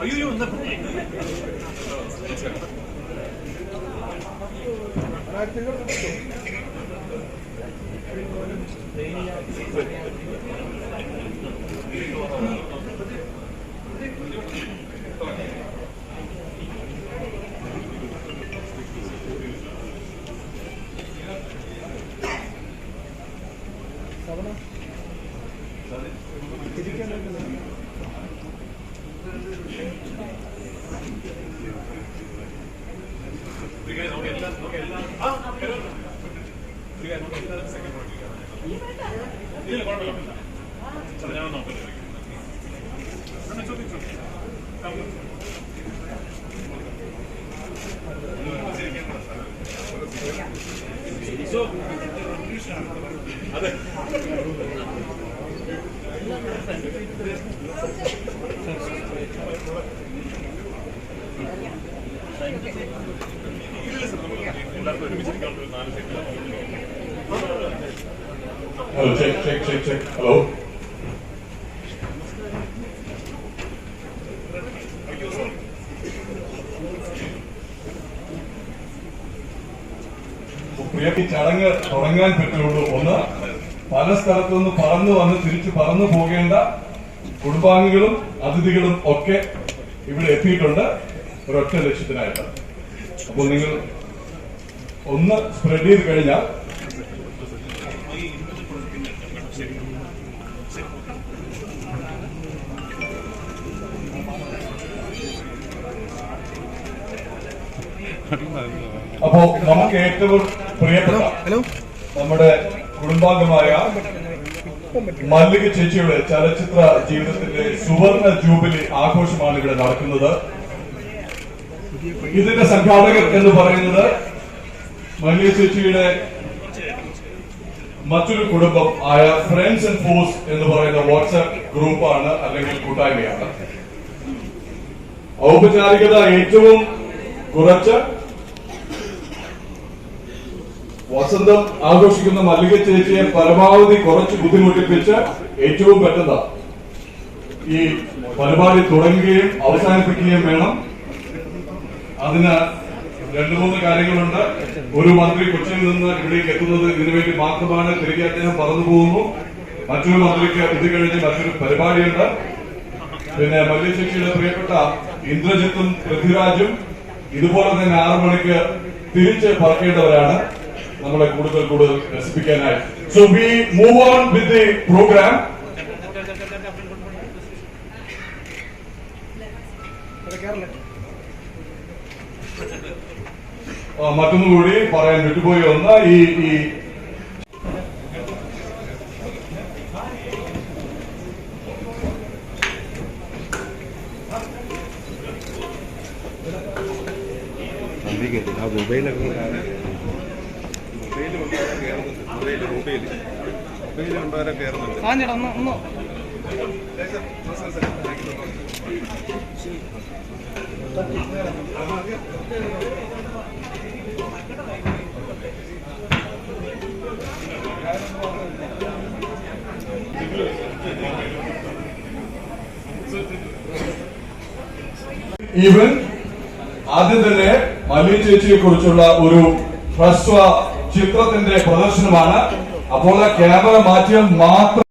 അയ്യോ എന്താ നമുക്ക് എല്ലാം നമുക്ക് അതെ എല്ലാവർക്കും ഒരുമിച്ചിരിക്കാനുള്ള ഒരു നാല് second Hello, check, check, check, check. Hello. പ്രിയ ഈ ചടങ്ങ് തുടങ്ങാൻ പറ്റുള്ളൂ ഒന്ന് പല സ്ഥലത്തു നിന്ന് പറന്നു വന്ന് തിരിച്ച് പറന്നു പോകേണ്ട കുടുംബാംഗങ്ങളും അതിഥികളും ഒക്കെ ഇവിടെ എത്തിയിട്ടുണ്ട്. ഒരൊറ്റ ലക്ഷ്യത്തിനായിട്ട്. അപ്പോൾ നിങ്ങൾ ഒന്ന് സ്പ്രെഡ് ചെയ്ത് കഴിഞ്ഞാൽ അപ്പോ നമുക്ക് ഏറ്റവും പ്രിയപ്പെട്ട നമ്മുടെ കുടുംബാംഗമായ മല്ലിക ചേച്ചിയുടെ ചലച്ചിത്ര ജീവിതത്തിന്റെ സുവർണ ജൂബിലി ആഘോഷമാണ് ഇവിടെ നടക്കുന്നത്. ഇതിന്റെ സംഘാടകർ എന്ന് പറയുന്നത് മല്ലിക ചേച്ചിയുടെ മറ്റൊരു കുടുംബം ആയ ഫ്രണ്ട്സ് ആൻഡ് ഫോഴ്സ് എന്ന് പറയുന്ന വാട്സ്ആപ്പ് ഗ്രൂപ്പാണ് അല്ലെങ്കിൽ കൂട്ടായ്മയാണ്. ഔപചാരികത ഏറ്റവും കുറച്ച് വസന്തം ആഘോഷിക്കുന്ന മല്ലിക ചേച്ചിയെ പരമാവധി കുറച്ച് ബുദ്ധിമുട്ടിപ്പിച്ച് ഏറ്റവും പെട്ടെന്ന് ഈ പരിപാടി തുടങ്ങുകയും അവസാനിപ്പിക്കുകയും വേണം. അതിന് രണ്ടു മൂന്ന് കാര്യങ്ങളുണ്ട്. ഒരു മന്ത്രി കൊച്ചിയിൽ നിന്ന് ഇവിടേക്ക് എത്തുന്നത് ഇതിനുവേണ്ടി മാത്രമാണ്. തിരികെ അദ്ദേഹം പറന്നു പോകുന്നു. മറ്റൊരു മന്ത്രിക്ക് ഇത് കഴിഞ്ഞ് മറ്റൊരു പരിപാടിയുണ്ട്. പിന്നെ മല്ലിക ചേച്ചിയുടെ പ്രിയപ്പെട്ട ഇന്ദ്രജിത്തും പൃഥ്വിരാജും ഇതുപോലെ തന്നെ ആറു മണിക്ക് തിരിച്ച് പറക്കേണ്ടവരാണ്. നമ്മളെ കൂടുതൽ കൂടുതൽ രസിപ്പിക്കാനായി. So we move on with the program മറ്റൊന്നുകൂടി പറയാൻ വിട്ടുപോയി. ഒന്ന് ഈ ഈ മൊബൈൽ മൊബൈൽ കൊണ്ടുവരെ കയറുന്നുണ്ട് ഈവൻ ആദ്യം തന്നെ മല്ലി ചേച്ചിയെ കുറിച്ചുള്ള ഒരു ഹ്രസ്വ ചിത്രത്തിന്റെ പ്രദർശനമാണ്. അപ്പോൾ ആ ക്യാമറ മാറ്റിയാൽ മാത്രം